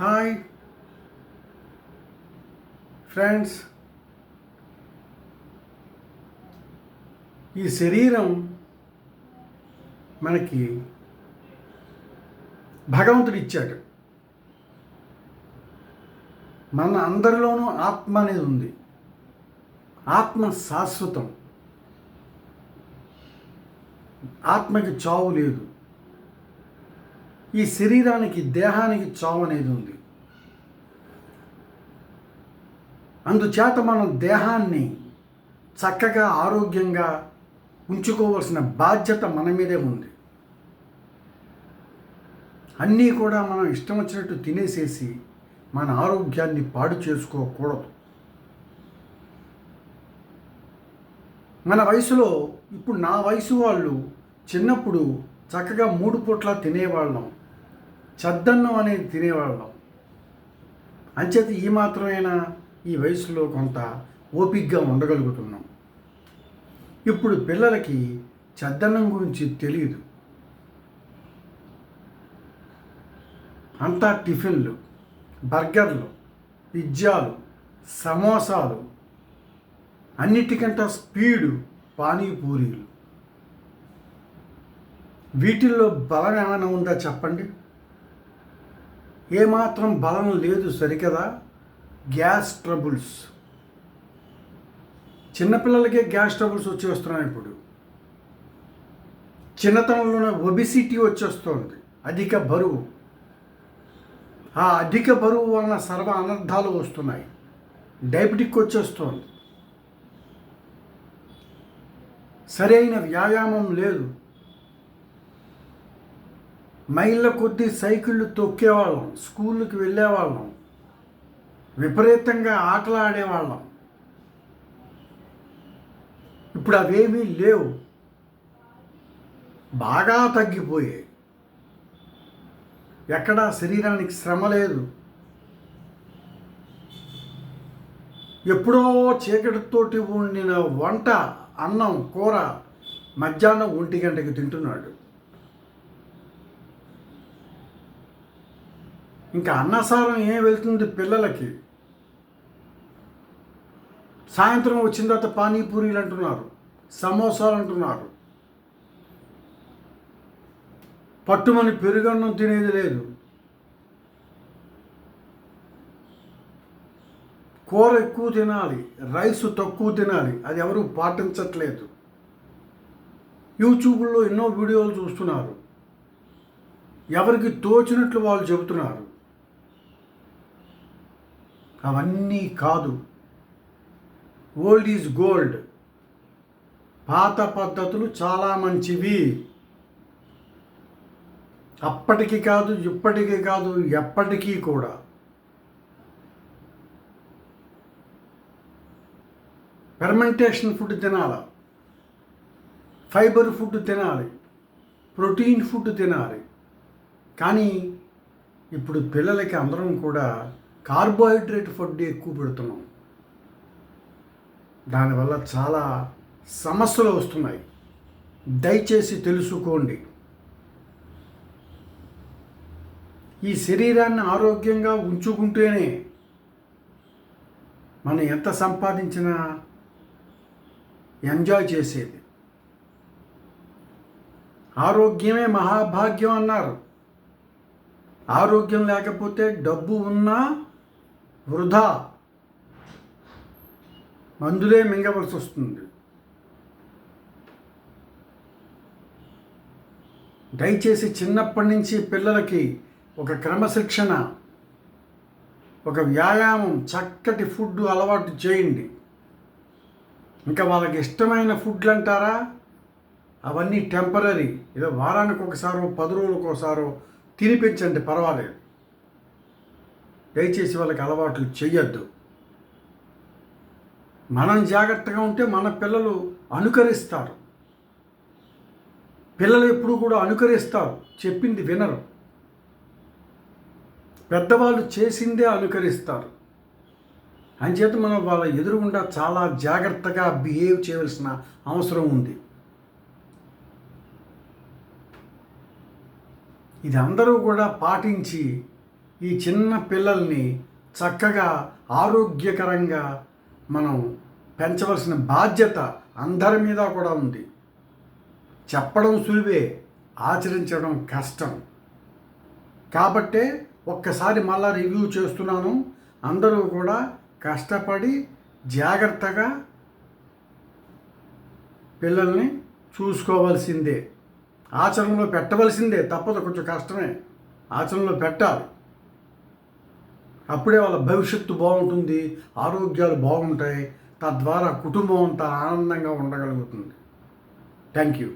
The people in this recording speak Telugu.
Hi friends. ఈ శరీరం మనకి భగవంతుడు ఇచ్చాడు. మన అందరిలోనూ ఆత్మ అనేది ఉంది. ఆత్మ శాశ్వతం. ఆత్మకి చావు లేదు. ఈ శరీరానికి దేహానికి చావు అనేది ఉంది. అందుచేత మనం దేహాన్ని చక్కగా ఆరోగ్యంగా ఉంచుకోవాల్సిన బాధ్యత మన మీదే ఉంది. అన్నీ కూడా మనం ఇష్టం వచ్చినట్టు తినేసేసి మన ఆరోగ్యాన్ని పాడు చేసుకోకూడదు. మన వయసులో ఇప్పుడు నా వయసు వాళ్ళు చిన్నప్పుడు చక్కగా మూడు పూట్ల తినేవాళ్ళం. చద్దన్నం అనేది తినేవాళ్ళం. అంచేత ఈ మాత్రమైనా? ఈ వయసులో కొంత ఓపిగ్గా ఉండగలుగుతున్నాం. ఇప్పుడు పిల్లలకి చద్దన్నం గురించి తెలియదు. అంతా టిఫిన్లు బర్గర్లు పిజ్జాలు సమోసాలు అన్నిటికంటే స్పీడు పానీపూరీలు. వీటిల్లో బలం ఏమైనా ఉందా చెప్పండి? ఏమాత్రం బలం లేదు సరికదా? Gas troubles. చిన్నపిల్లలకే గ్యాస్ ట్రబుల్స్ వచ్చేస్తున్నాయి ఇప్పుడు. చిన్నతనంలోనే ఒబిసిటీ వచ్చేస్తుంది అధిక బరువు. ఆ అధిక బరువు వలన సర్వ అనర్థాలు వస్తున్నాయి. డయాబెటిక్ వచ్చేస్తుంది సరైన వ్యాయామం లేదు. మైళ్ళ కొద్దీ సైకిళ్ళు తొక్కేవాళ్ళం స్కూళ్ళకి వెళ్ళేవాళ్ళం. విపరీతంగా ఆటలు ఆడేవాళ్ళం ఇప్పుడు అవేమీ లేవు. బాగా తగ్గిపోయాయి. ఎక్కడా శరీరానికి శ్రమ లేదు. ఎప్పుడో చీకటితోటి వండిన వంట అన్నం కూర మధ్యాహ్నం ఒంటి గంటకి తింటున్నాడు. ఇంకా అన్నసారం ఏం వెళ్తుంది పిల్లలకి? సాయంత్రం వచ్చిన తర్వాత పానీపూరీలు అంటున్నారు సమోసాలు అంటున్నారు. పట్టుమని పెరుగన్నం తినేది లేదు. కూర ఎక్కువ తినాలి రైస్ తక్కువ తినాలి అది ఎవరు పాటించట్లేదు. యూట్యూబ్లో ఎన్నో వీడియోలు చూస్తున్నారు. ఎవరికి తోచినట్లు వాళ్ళు చెబుతున్నారు. అవన్నీ కాదు. ఓల్డ్ ఈజ్ గోల్డ్ పాత పద్ధతులు చాలా మంచివి. అప్పటికి కాదు ఇప్పటికీ కాదు ఎప్పటికీ కూడా. ఫెర్మెంటేషన్ ఫుడ్ తినాలి. ఫైబర్ ఫుడ్ తినాలి. ప్రోటీన్ ఫుడ్ తినాలి. కానీ ఇప్పుడు పిల్లలకి అందరం కూడా కార్బోహైడ్రేట్ ఫుడ్ ఎక్కువ పెడుతున్నాం. దానివల్ల చాలా సమస్యలు వస్తున్నాయి. దయచేసి తెలుసుకోండి. ఈ శరీరాన్ని ఆరోగ్యంగా ఉంచుకుంటేనే మనం ఎంత సంపాదించినా ఎంజాయ్ చేసేది. ఆరోగ్యమే మహాభాగ్యం అన్నారు. ఆరోగ్యం లేకపోతే డబ్బు ఉన్నా వృధా. మందులే మింగవలసి వస్తుంది. దయచేసి చిన్నప్పటి నుంచి పిల్లలకి ఒక క్రమశిక్షణ ఒక వ్యాయామం చక్కటి ఫుడ్ అలవాటు చేయండి. ఇంకా వాళ్ళకి ఇష్టమైన ఫుడ్లు అంటారా? అవన్నీ టెంపరీ ఏదో వారానికి ఒకసారో పది రోజులకు ఒకసారో తినిపించండి పర్వాలేదు. దయచేసి వాళ్ళకి అలవాట్లు చేయొద్దు మనం జాగ్రత్తగా ఉంటే మన పిల్లలు అనుకరిస్తారు. పిల్లలు ఎప్పుడు కూడా అనుకరిస్తారు. చెప్పింది వినరు. పెద్దవాళ్ళు చేసిందే అనుకరిస్తారు. అంచేత మనం వాళ్ళ ఎదురుగుండా చాలా జాగ్రత్తగా బిహేవ్ చేయవలసిన అవసరం ఉంది. ఇది అందరూ కూడా పాటించి ఈ చిన్న పిల్లల్ని చక్కగా ఆరోగ్యకరంగా మనం పెంచవలసిన బాధ్యత అందరి మీద కూడా ఉంది. చెప్పడం సులువే ఆచరించడం కష్టం. కాబట్టే ఒక్కసారి మళ్ళా రివ్యూ చేస్తున్నాను. అందరూ కూడా కష్టపడి జాగ్రత్తగా పిల్లల్ని చూసుకోవాల్సిందే. ఆచరణలో పెట్టవలసిందే తప్పదు కొంచెం కష్టమే. ఆచరణలో పెట్టాలి. అప్పుడే వాళ్ళ భవిష్యత్తు బాగుంటుంది ఆరోగ్యాలు బాగుంటాయి తద్వారా కుటుంబం అంతా ఆనందంగా ఉండగలుగుతుంది. Thank you